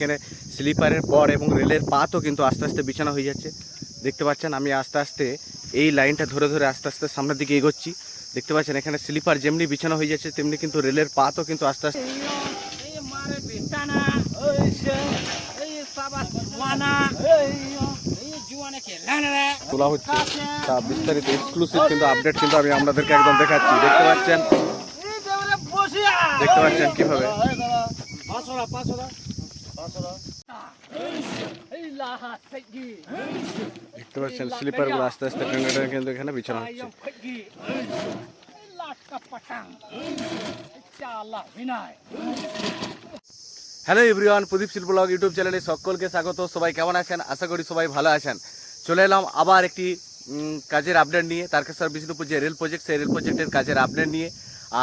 এখানে স্লিপারের পর এবং রেলের পাতও কিন্তু আস্তে আস্তে বিছানা হয়ে যাচ্ছে। দেখতে পাচ্ছেন আমি আস্তে আস্তে এই লাইনটা ধরে ধরে আস্তে আস্তে সামনের দিকে এগোচ্ছি। দেখতে পাচ্ছেন এখানে স্লিপার যেমনি বিছানা হয়ে যাচ্ছে তেমনি কিন্তু রেলের পাতও কিন্তু আস্তে আস্তে তোলা হচ্ছে। তা বিস্তারিত এক্সক্লুসিভ কিন্তু আপডেট কিন্তু আমি আপনাদেরকে একদম দেখাচ্ছি। দেখতে পাচ্ছেন দেখতে পাচ্ছেন কীভাবে? দেখতে পাচ্ছেন স্লিপারগুলো আস্তে আস্তে টেনে কিন্তু এখানে বিছানা হচ্ছে। হ্যালো এভরিওয়ান প্রদীপ শিল্প ব্লগ ইউটিউব চ্যানেলে সকলকে স্বাগত। সবাই কেমন আছেন? আশা করি সবাই ভালো আছেন। চলে এলাম আবার একটি কাজের আপডেট নিয়ে তারকেশ্বর বিষ্ণুপুর যে রেল প্রজেক্ট সেই রেল প্রজেক্টের কাজের আপডেট নিয়ে।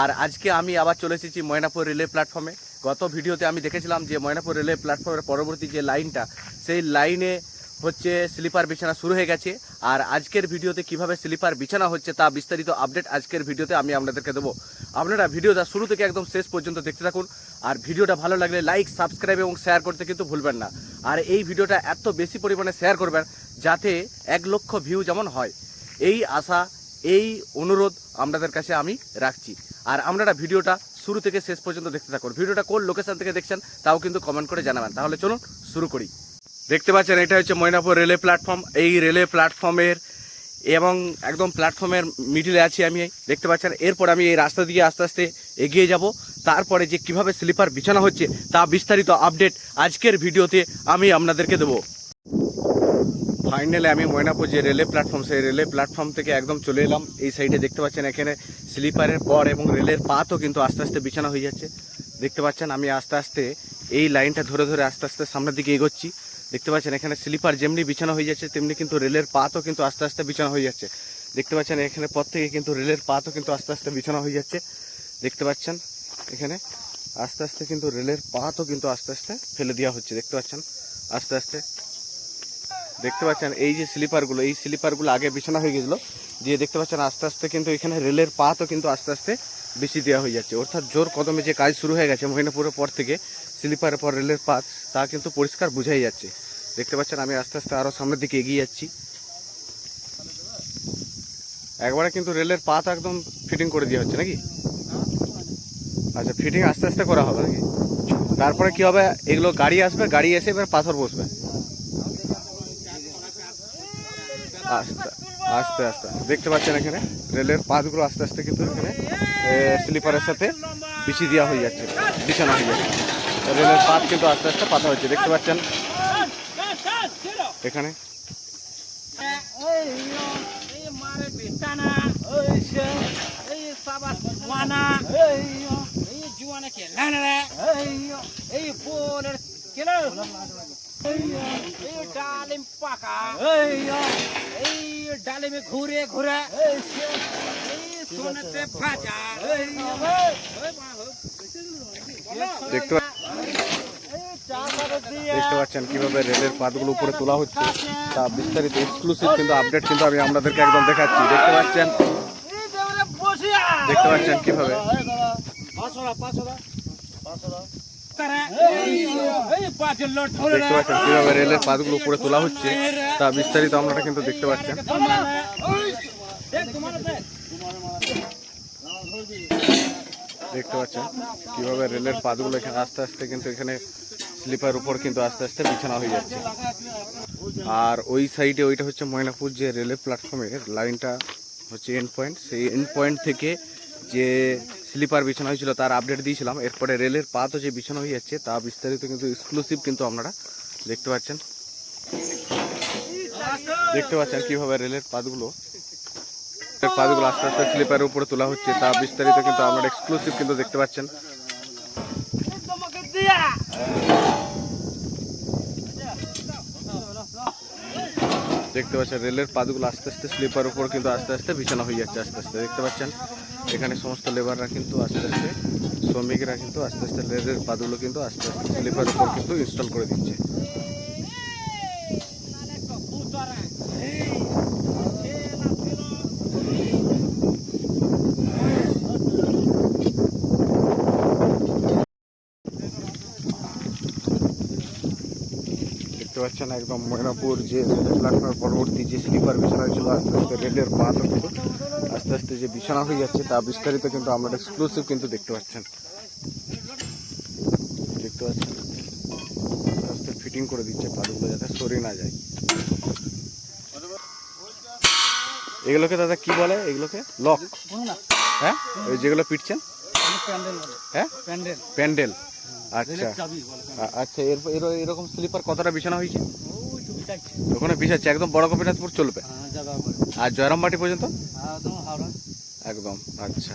আর আজকে আমি আবার চলে এসেছি ময়নাপুর রেলের প্ল্যাটফর্মে গত ভিডিওতে আমি দেখেছিলাম যে ময়নাপুর রেলের প্ল্যাটফর্মের পরবর্তী যে লাইনটা, সেই লাইনে হচ্ছে স্লিপার বিছানা শুরু হয়ে গেছে। আর আজকের ভিডিওতে কীভাবে স্লিপার বিছানা হচ্ছে তা বিস্তারিত আপডেট আজকের ভিডিওতে আমি আপনাদেরকে দেবো। আপনারা ভিডিওটা শুরু থেকে একদম শেষ পর্যন্ত দেখতে থাকুন। আর ভিডিওটা ভালো লাগলে লাইক, সাবস্ক্রাইব এবং শেয়ার করতে কিন্তু ভুলবেন না। আর এই ভিডিওটা এত বেশি পরিমাণে শেয়ার করবেন যাতে এক লক্ষ ভিউ যেমন হয়। এই আশা, এই অনুরোধ আপনাদের কাছে আমি রাখছি। আর আপনারা ভিডিওটা শুরু থেকে শেষ পর্যন্ত দেখতে থাকুন। ভিডিওটা কোন লোকেশান থেকে দেখছেন তাও কিন্তু কমেন্ট করে জানাবেন। তাহলে চলুন শুরু করি। দেখতে পাচ্ছেন, এটা হচ্ছে ময়নাপুর রেলে প্ল্যাটফর্ম এই রেলে প্ল্যাটফর্মের এবং একদম প্ল্যাটফর্মের মিডিলে আছি আমি। দেখতে পাচ্ছেন, এরপর আমি এই রাস্তা দিয়ে আস্তে আস্তে এগিয়ে যাব। তারপরে যে কীভাবে স্লিপার বিছানা হচ্ছে তা বিস্তারিত আপডেট আজকের ভিডিওতে আমি আপনাদেরকে দেবো। ফাইনালি আমি ময়নাপুর যে রেলে প্ল্যাটফর্ম, সেই রেলে প্ল্যাটফর্ম থেকে একদম চলে এলাম। এই সাইডে দেখতে পাচ্ছেন এখানে স্লিপারের পর এবং রেলের পাতও কিন্তু আস্তে আস্তে বিছানা হয়ে যাচ্ছে। দেখতে পাচ্ছেন আমি আস্তে আস্তে এই লাইনটা ধরে ধরে আস্তে আস্তে সামনের দিকে এগোচ্ছি। দেখতে পাচ্ছেন এখানে স্লিপার যেমনি বিছানা হয়ে যাচ্ছে, তেমনি কিন্তু রেলের পাতও কিন্তু আস্তে আস্তে বিছানা হয়ে যাচ্ছে। দেখতে পাচ্ছেন এখানে পর থেকে কিন্তু রেলের পাতও কিন্তু আস্তে আস্তে বিছানা হয়ে যাচ্ছে। দেখতে পাচ্ছেন এখানে আস্তে আস্তে কিন্তু রেলের পাতও কিন্তু আস্তে আস্তে ফেলে দেওয়া হচ্ছে। দেখতে পাচ্ছেন আস্তে আস্তে দেখতে পাচ্ছেন, এই যে স্লিপারগুলো, এই স্লিপারগুলো আগে বিছানা হয়ে গেছিল, দিয়ে দেখতে পাচ্ছেন আস্তে আস্তে কিন্তু এখানে রেলের পাতও কিন্তু আস্তে আস্তে বেশি দেওয়া হয়ে যাচ্ছে। অর্থাৎ জোর কদমে যে কাজ শুরু হয়ে গেছে মহিনাপুরের পর থেকে, স্লিপারের পর রেলের পাত, তা কিন্তু পরিষ্কার বোঝাই যাচ্ছে। দেখতে পাচ্ছেন, আমি আস্তে আস্তে আরও সামনের দিকে এগিয়ে যাচ্ছি। একবারে কিন্তু রেলের পাত একদম ফিটিং করে দেওয়া হচ্ছে নাকি? আচ্ছা ফিটিং আস্তে আস্তে করা হবে নাকি? তারপরে কি হবে? এগুলো গাড়ি আসবে, গাড়ি এসে এবার পাথর বসবে। আস্তে আস্তে আস্তে দেখতে পাচ্ছেন এখানে রেলের পাতগুলো আস্তে আস্তে কিন্তু এখানে স্লিপারের সাথে বিছিয়ে দেওয়া হয়ে যাচ্ছে বিছানা হয়ে যাচ্ছে রেলের পাত কিন্তু আস্তে আস্তে পাতা হচ্ছে দেখতে পাচ্ছেন এখানে এই এই বোনের কেলো এই এই ডালিম পাকা এই ডালিমে ঘুরে ঘুরে সোনাতে ভাজা দেখতে দেখতে পাচ্ছেন কীভাবে রেলের পাতগুলো উপরে তোলা হচ্ছে। তা বিস্তারিত এক্সক্লুসিভ কিন্তু আপডেট কিন্তু আমি আপনাদেরকে একদম দেখাচ্ছি। দেখতে পাচ্ছেন? দেখতে পাচ্ছেন কীভাবে? দেখতে পাচ্ছেন কীভাবে রেলের পাতগুলো উপরে তোলা হচ্ছে। তা বিস্তারিত আপনারা কিন্তু দেখতে পাচ্ছেন। দেখতে পাচ্ছেন কীভাবে রেলের পাতগুলো এখানে আস্তে আস্তে কিন্তু এখানে স্লিপার উপর কিন্তু আস্তে আস্তে বিছানা হয়ে যাচ্ছে। আর ওই সাইডে ওইটা হচ্ছে ময়নাপুর যে রেলের প্ল্যাটফর্মের লাইনটা হচ্ছে এন্ড পয়েন্ট সেই এন্ড পয়েন্ট থেকে যে স্লিপার বিছানো হয়েছিল, তার আপডেট দিয়েছিলাম। এরপরে রেলের পাতও যে বিছানো হয়ে যাচ্ছে, তা বিস্তারিত কিন্তু এক্সক্লুসিভ কিন্তু আপনারা দেখতে পাচ্ছেন। দেখতে পাচ্ছেন কীভাবে রেলের পাতগুলো পাতগুলো আস্তে আস্তে স্লিপারের উপরে তোলা হচ্ছে, তা বিস্তারিত কিন্তু আপনারা এক্সক্লুসিভ কিন্তু দেখতে পাচ্ছেন। দেখতে পাচ্ছেন, রেলের পাতগুলো আস্তে আস্তে স্লিপার উপর কিন্তু আস্তে আস্তে বিছানা হয়ে যাচ্ছে, আস্তে আস্তে। দেখতে পাচ্ছেন, এখানে সমস্ত লেবাররা কিন্তু আস্তে আস্তে, শ্রমিকরা কিন্তু আস্তে আস্তে রেলের পাতগুলো কিন্তু আস্তে আস্তে স্লিপার উপর কিন্তু ইনস্টল করে দিচ্ছে। দেখতে পাচ্ছেন একদম ময়নাপুর যে প্ল্যাটফর্মের পরবর্তী যে স্লিপার বিছানা ছিল আস্তে আস্তে রেলের কিন্তু আস্তে আস্তে যে বিছানা হয়ে যাচ্ছে তা বিস্তারিত কিন্তু আমরা এক্সক্লুসিভ কিন্তু দেখতে পাচ্ছেন। দেখতে পাচ্ছেন? আস্তে আস্তে ফিটিং করে দিচ্ছে পালুগুলো যাতে সরে না যায়। এগুলোকে দাদা কি বলে? এগুলোকে লক হ্যাঁ? ওই যেগুলো পিটছেন? হ্যাঁ? প্যান্ডেল। প্যান্ডেল। আচ্ছা। আচ্ছা এরপর এর- এরকম স্লিপার কতটা বিছানা হয়েছে? ওখানে বিছাচ্ছে একদম বড় গোপীনাথপুর চলবে। হ্যাঁ আর জয়রামবাটি পর্যন্ত? একদম আচ্ছা।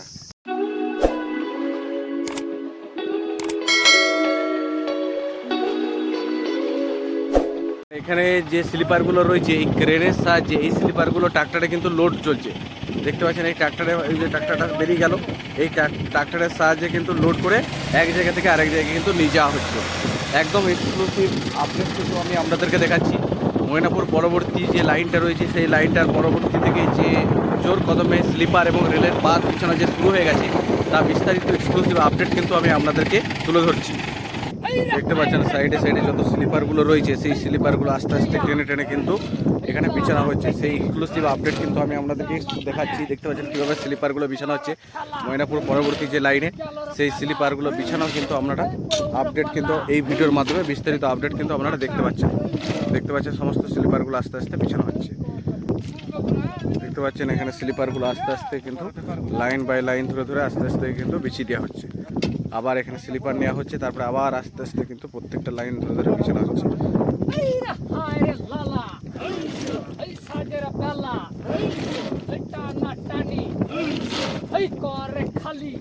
এখানে যে স্লিপারগুলো রয়েছে, এই ক্রেনের সাহায্যে এই স্লিপারগুলো ট্রাক্টরে কিন্তু লোড চলছে। দেখতে পাচ্ছেন, এই ট্রাক্টরে, এই যে ট্রাক্টরটা বেরিয়ে গেল, এই ট্রাক- ট্রাক্টরের সাহায্যে কিন্তু লোড করে এক জায়গা থেকে আরেক জায়গায় কিন্তু নিয়ে যাওয়া হচ্ছে। একদম এক্সক্লুসিভ আপডেট কিন্তু আমি আপনাদেরকে দেখাচ্ছি। ময়নাপুর পরবর্তী যে লাইনটা রয়েছে, সেই লাইনটার পরবর্তী থেকে যে জোর কদমে স্লিপার এবং রেলের বাদ বিছানা যে শুরু হয়ে গেছে তা বিস্তারিত এক্সক্লুসিভ আপডেট কিন্তু আমি আপনাদেরকে তুলে ধরছি। দেখতে পাচ্ছেন সাইডে সাইডে যত স্লিপারগুলো রয়েছে, সেই স্লিপারগুলো আস্তে আস্তে টেনে টেনে কিন্তু এখানে বিছানা হচ্ছে। সেই এক্সক্লুসিভ আপডেট কিন্তু আমি আপনাদেরকে দেখাচ্ছি। দেখতে পাচ্ছেন কীভাবে স্লিপারগুলো বিছানা হচ্ছে। ময়নাপুর পরবর্তী যে লাইনে সেই স্লিপারগুলো বিছানো কিন্তু আপনারা আপডেট কিন্তু এই ভিডিওর মাধ্যমে, বিস্তারিত আপডেট কিন্তু আপনারা দেখতে পাচ্ছেন। দেখতে পাচ্ছেন সমস্ত স্লিপারগুলো আস্তে আস্তে বিছানো হচ্ছে। দেখতে পাচ্ছেন এখানে স্লিপারগুলো আস্তে আস্তে কিন্তু লাইন বাই লাইন ধরে ধরে আস্তে আস্তে কিন্তু বিছিয়ে দেওয়া হচ্ছে। আবার এখানে স্লিপার নেওয়া হচ্ছে তারপরে আবার আস্তে আস্তে কিন্তু প্রত্যেকটা লাইন ধরে ধরে বিছানো হচ্ছে খালি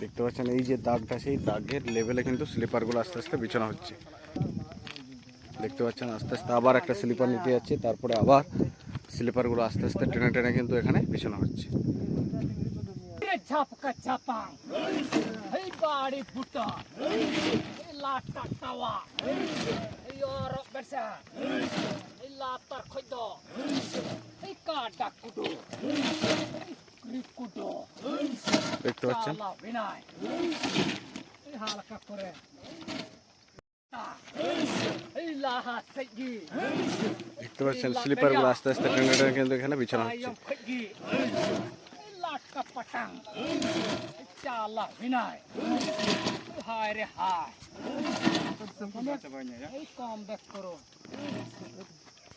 দেখতে পাচ্ছেন এই যে দাগটা সেই দাগের লেভেলে কিন্তু স্লিপারগুলো আস্তে আস্তে বিছানো হচ্ছে। দেখতে পাচ্ছেন আস্তে আস্তে আবার একটা স্লিপার নিতে যাচ্ছে তারপরে আবার স্লিপারগুলো আস্তে আস্তে টেনে টেনে কিন্তু এখানে বিছানো হচ্ছে। দেখতে পাচ্ছেন? হালকা করে দেখতে পাচ্ছেন স্লিপারগুলো আস্তে আস্তে টেনে টেনে কিন্তু এখানে বিছানো হচ্ছে ayam pergi. Laka patang. Cala vinay. Hai re hai. এই কম ব্যাক করো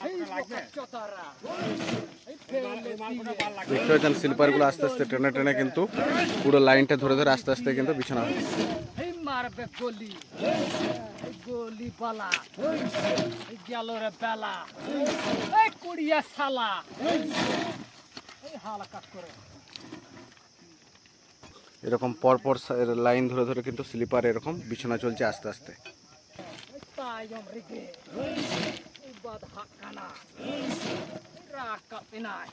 এই চতারা এই ফেলে দিয়ে দেখতে পাচ্ছেন স্লিপারগুলো আস্তে আস্তে টেনে টেনে কিন্তু পুরো লাইনটা ধরে ধরে আস্তে আস্তে কিন্তু বিছানো হচ্ছে এই মারবে গলি এই গলি বালা এই গেল রে বেলা। এই কুড়িয়া শালা। এই হালাকাত করে। এরকম পরপর লাইন ধরে ধরে কিন্তু স্লিপার এরকম বিছানা চলছে আস্তে আস্তে। hakana. Raka pinay.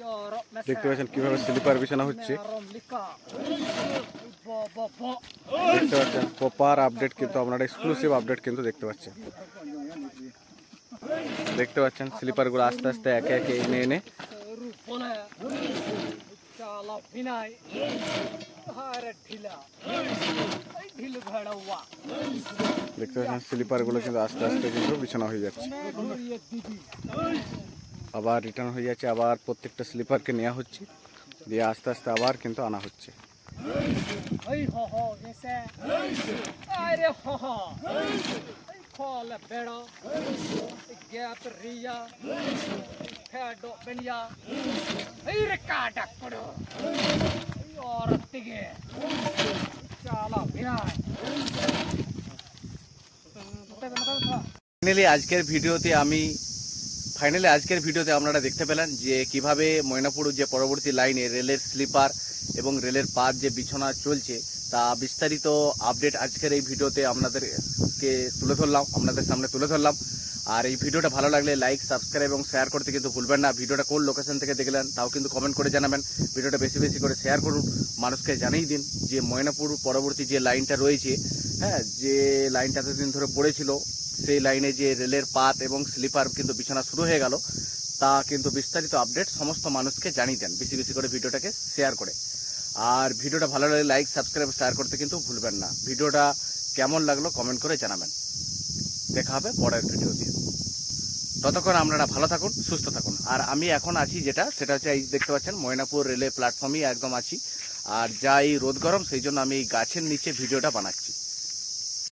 Yorok mesa. দেখতে পাচ্ছেন কীভাবে স্লিপার বিছানা হচ্ছে Meron lika. Bo bo bo. দেখতে পাচ্ছেন প্রপার আপডেট কিন্তু আপনারা এক্সক্লুসিভ আপডেট কিন্তু দেখতে পাচ্ছেন দেখতে পাচ্ছেন স্লিপারগুলো আস্তে আস্তে একে একে এনে এনে Rupone. Chala pinay. Hare ঢিলা এই ঢিল ভেড়াওয়া দেখতে পাচ্ছেন স্লিপারগুলো কিন্তু আস্তে আস্তে কিন্তু বিছানা হয়ে যাচ্ছে। আবার রিটার্ন হয়ে যাচ্ছে আবার প্রত্যেকটা স্লিপারকে নেওয়া হচ্ছে। দিয়ে আস্তে আস্তে আবার কিন্তু আনা হচ্ছে। এই হ হ গেছে আরে হ হ। খলে বেড়ো গ্যাপ রিয়া ফেডো বেনিয়া এই রে কাটা করো এই অরতিগে ফাইনালি আজকের ভিডিওতে আমি ফাইনালি আজকের ভিডিওতে আপনারা দেখতে পেলেন যে কীভাবে ময়নাপুর যে পরবর্তী লাইনে রেলের স্লিপার এবং রেলের পাত যে বিছানা চলছে তা বিস্তারিত আপডেট আজকের এই ভিডিওতে আপনাদেরকে তুলে ধরলাম, আপনাদের সামনে তুলে ধরলাম। আর এই ভিডিওটা ভালো লাগলে লাইক সাবস্ক্রাইব এবং শেয়ার করতে কিন্তু ভুলবেন না। ভিডিওটা কোন লোকেশন থেকে দেখলেন তাও কিন্তু কমেন্ট করে জানাবেন। ভিডিওটা বেশি বেশি করে শেয়ার করুন, মানুষকে জানিয়ে দিন যে ময়নাপুর পরবর্তী যে লাইনটা রয়েছে হ্যাঁ যে লাইনটা এতদিন ধরে পড়েছিল, সেই লাইনে যে রেলের পাত এবং স্লিপার কিন্তু বিছানা শুরু হয়ে গেল। তা কিন্তু বিস্তারিত আপডেট সমস্ত মানুষকে জানিয়ে দেন, বেশি বেশি করে ভিডিওটাকে শেয়ার করে। আর ভিডিওটা ভালো লাগলে লাইক সাবস্ক্রাইব শেয়ার করতে কিন্তু ভুলবেন না। ভিডিওটা কেমন লাগল কমেন্ট করে জানাবেন। দেখা হবে পরের ভিডিও দিয়ে ততক্ষণ আপনারা ভালো থাকুন, সুস্থ থাকুন। আর আমি এখন আছি যেটা, সেটা হচ্ছে এই দেখতে পাচ্ছেন, ময়নাপুর রেলের প্ল্যাটফর্মেই একদম আছি। আর যা এই রোদ গরম, সেই জন্য আমি গাছের নিচে ভিডিওটা বানাচ্ছি।